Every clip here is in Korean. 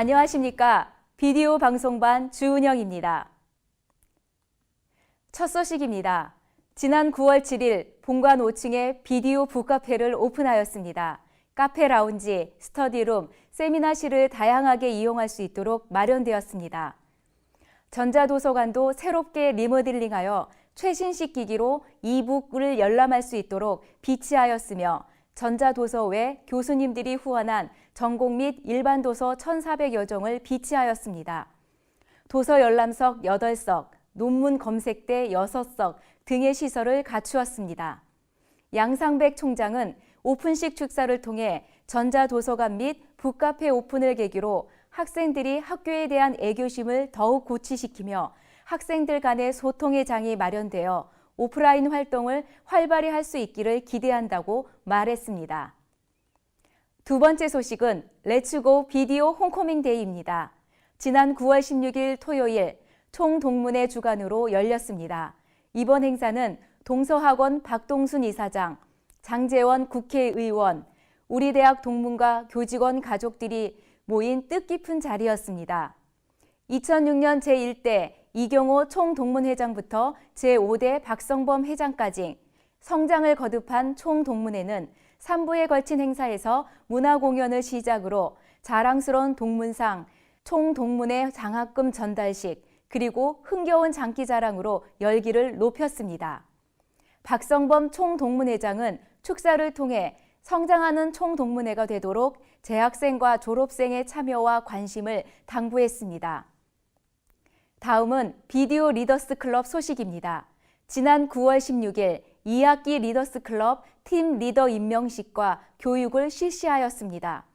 안녕하십니까. 비디오 방송반 주은영입니다. 첫 소식입니다. 지난 9월 7일 본관 5층에 비디오 북카페를 오픈하였습니다. 카페 라운지, 스터디룸, 세미나실을 다양하게 이용할 수 있도록 마련되었습니다. 전자도서관도 새롭게 리모델링하여 최신식 기기로 이북을 열람할 수 있도록 비치하였으며 전자도서 외 교수님들이 후원한 전공 및 일반 도서 1,400여 종을 비치하였습니다. 도서 열람석 8석, 논문 검색대 6석 등의 시설을 갖추었습니다. 양상백 총장은 오픈식 축사를 통해 전자도서관 및 북카페 오픈을 계기로 학생들이 학교에 대한 애교심을 더욱 고취시키며 학생들 간의 소통의 장이 마련되어 오프라인 활동을 활발히 할 수 있기를 기대한다고 말했습니다. 두 번째 소식은 렛츠고 비디오 홈커밍 데이입니다. 지난 9월 16일 토요일 총동문회 주관으로 열렸습니다. 이번 행사는 동서학원 박동순 이사장, 장재원 국회의원, 우리 대학 동문과 교직원 가족들이 모인 뜻깊은 자리였습니다. 2006년 제1대 이경호 총동문회장부터 제5대 박성범 회장까지 성장을 거듭한 총동문회는 3부에 걸친 행사에서 문화공연을 시작으로 자랑스러운 동문상, 총동문회 장학금 전달식, 그리고 흥겨운 장기자랑으로 열기를 높였습니다. 박성범 총동문회장은 축사를 통해 성장하는 총동문회가 되도록 재학생과 졸업생의 참여와 관심을 당부했습니다. 다음은 비디오 리더스 클럽 소식입니다. 지난 9월 16일 2학기 리더스 클럽 팀 리더 임명식과 교육을 실시하였습니다.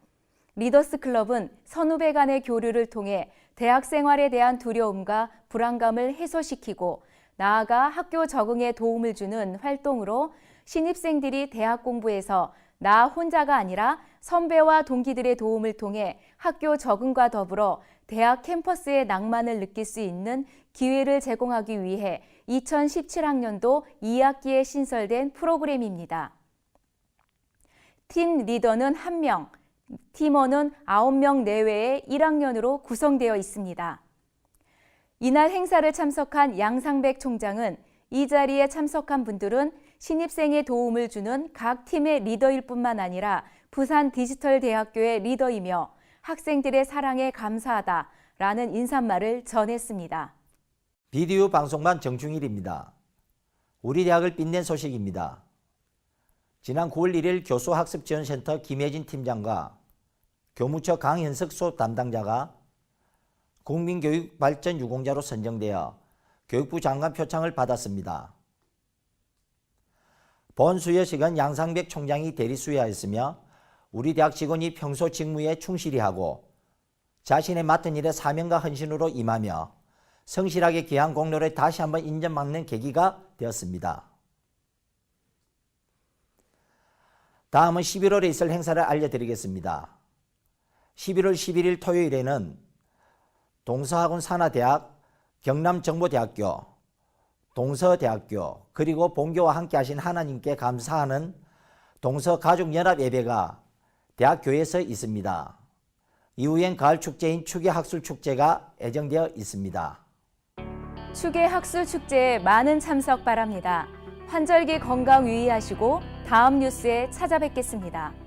리더스 클럽은 선후배 간의 교류를 통해 대학 생활에 대한 두려움과 불안감을 해소시키고 나아가 학교 적응에 도움을 주는 활동으로 신입생들이 대학 공부에서 나 혼자가 아니라 선배와 동기들의 도움을 통해 학교 적응과 더불어 대학 캠퍼스의 낭만을 느낄 수 있는 기회를 제공하기 위해 2017학년도 2학기에 신설된 프로그램입니다. 팀 리더는 1명, 팀원은 9명 내외의 1학년으로 구성되어 있습니다. 이날 행사를 참석한 양상백 총장은 이 자리에 참석한 분들은 신입생에 도움을 주는 각 팀의 리더일 뿐만 아니라 부산 디지털 대학교의 리더이며 학생들의 사랑에 감사하다라는 인사말을 전했습니다. 비디오 방송반 정충일입니다. 우리 대학을 빛낸 소식입니다. 지난 9월 1일 교수학습지원센터 김혜진 팀장과 교무처 강현석 수업 담당자가 국민교육발전 유공자로 선정되어 교육부 장관 표창을 받았습니다. 본 수여식은 양상백 총장이 대리 수여하였으며 우리 대학 직원이 평소 직무에 충실히 하고 자신의 맡은 일에 사명과 헌신으로 임하며 성실하게 기한 공로를 다시 한번 인정받는 계기가 되었습니다. 다음은 11월에 있을 행사를 알려드리겠습니다. 11월 11일 토요일에는 동서학원 산하대학, 경남정보대학교, 동서대학교 그리고 본교와 함께 하신 하나님께 감사하는 동서가족연합 예배가 대학교에서 있습니다. 이후엔 가을 축제인 추계학술축제가 예정되어 있습니다. 추계 학술 축제에 많은 참석 바랍니다. 환절기 건강 유의하시고 다음 뉴스에 찾아뵙겠습니다.